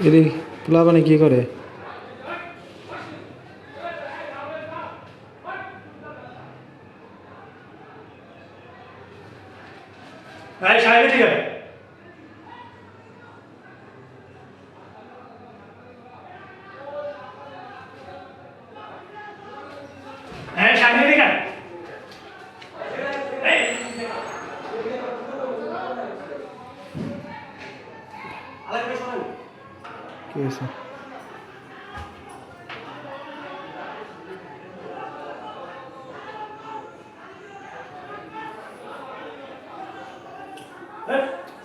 এরে পোলাপানে কি করে? ঠিক আছে এই সাহেব ঠিক আছে কি হয়েছে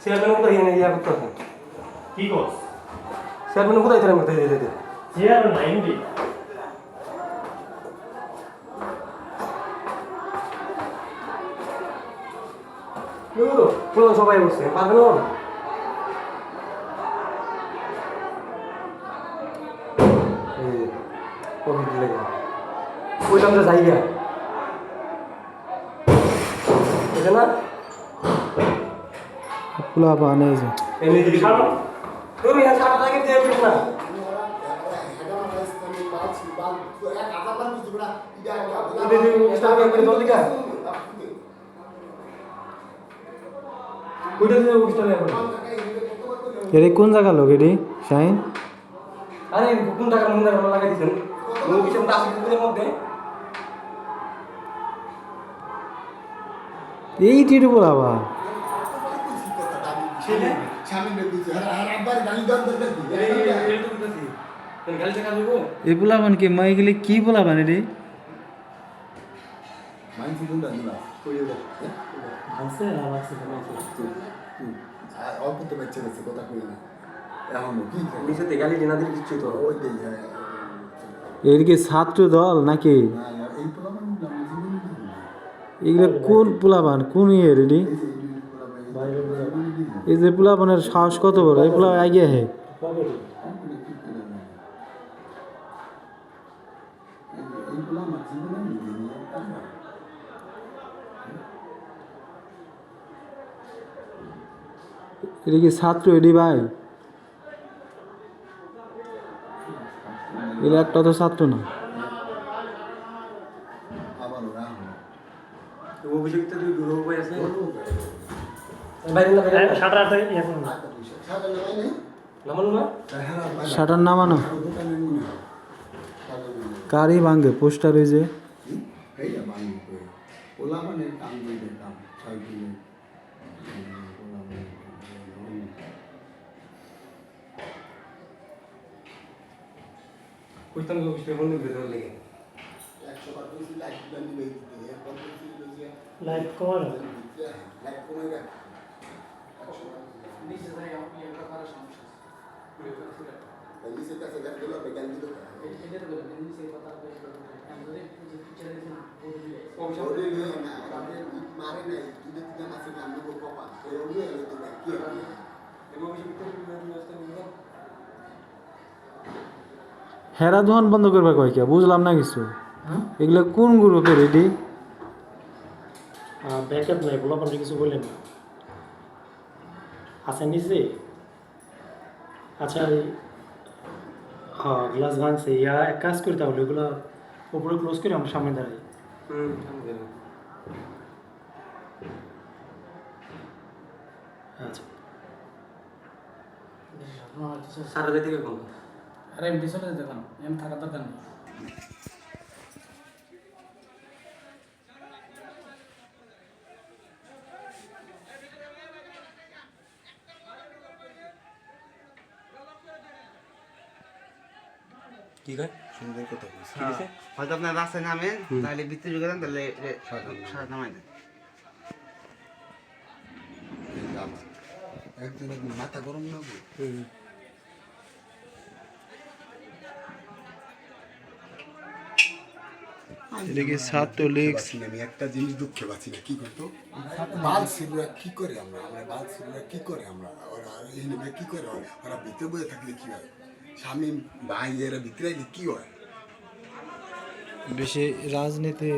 চেয়ারম্যান কোথায় এনে ইয়া করতে হবে। কি করছ? চেয়ারম্যান কোথায় তারা মধ্যে যেতে চেয়ার নাই নি সবাই বসছে। পারবে না কোভিড লেগে জায়গা। বুঝে না? পোলাপান এই যে। এমনি দিবি। তুমি না। এটা ওইটা এরে কোন জায়গা লোক এটি? শাহিন? আরে কোন টাকা মন লাগাই দিতে মধ্যে? এই গাড়ি টাকা দেবো? কি? মাই গেলে কি অল্প তো বেঁচে গেছে কথা কই না। এখনও কি তো ওই হ্যাঁ। এর কি ছাত্র দল নাকি? এগুলো কোন পোলাপান? কোন ইয়ে রেডি এই যে পোলাপানের সাহস কত বড়? এই পোলা আগে হে। এটা কি ছাত্র? এডি ভাই? এর একটা তো ছাত্র না। সাইকেলে। হুম, পোলাপানের কাম দিবে। কইতাম লোক সে বন্ধু বেতন লেগে একশো বার কইছি লাইটগুলা নিবে লাইট কমানো লাইট কমাই রাখ। একশো বার কইছি। নিচের কাছে গাছগুলো হবে, গাল দিলো কারা? ওরে নিয়ে না, ওরে ইট মারে নাই, তুলে তুলে মাছে কান্না করে কপাল। ওই ওরে এলো তো দেখ, কি হবে? হেরা দোকান বন্ধ করবে কয় কে বুঝলাম না কিছু এগুলো কোন গ্রুপের এডি ব্যাকআপ নাই বলা পারলে কিছু বললেন না। আছে নিচে? আচ্ছা এই হ্যাঁ গ্লাস ভাঙছে। ইয়া এক কাজ করি তাহলে ওগুলো উপরে ক্লোজ করে আমার সামনে দাঁড়াই। আচ্ছা। সারা দিকে কোন? আরে এমনি চলে যেতে কেন এম থাকা দরকার নেই। কি কয়? সুন্দর কথা কইছি। হয়তো আপনার রাস্তায় নামেন তাহলে ভিতরে ঢুকে দেন তাহলে সারা নামাই দেন। এই যে আমার। একদিন একদিন মাথা গরম না গো? এটা কি ছাত্র লীগ পাচ্ছি না, আমি একটা জিনিস দুঃখে পাচ্ছি না কি করতো? বাল শিলুরা কি করে আমরা? আমরা বাল শিলুরা কি করে আমরা? ওরা এই কি করে? ওরা ওরা ভিতরে বসে থাকলে কি হয়? স্বামী ভাই এরা বিক্রি হয় বেশি রাজনীতি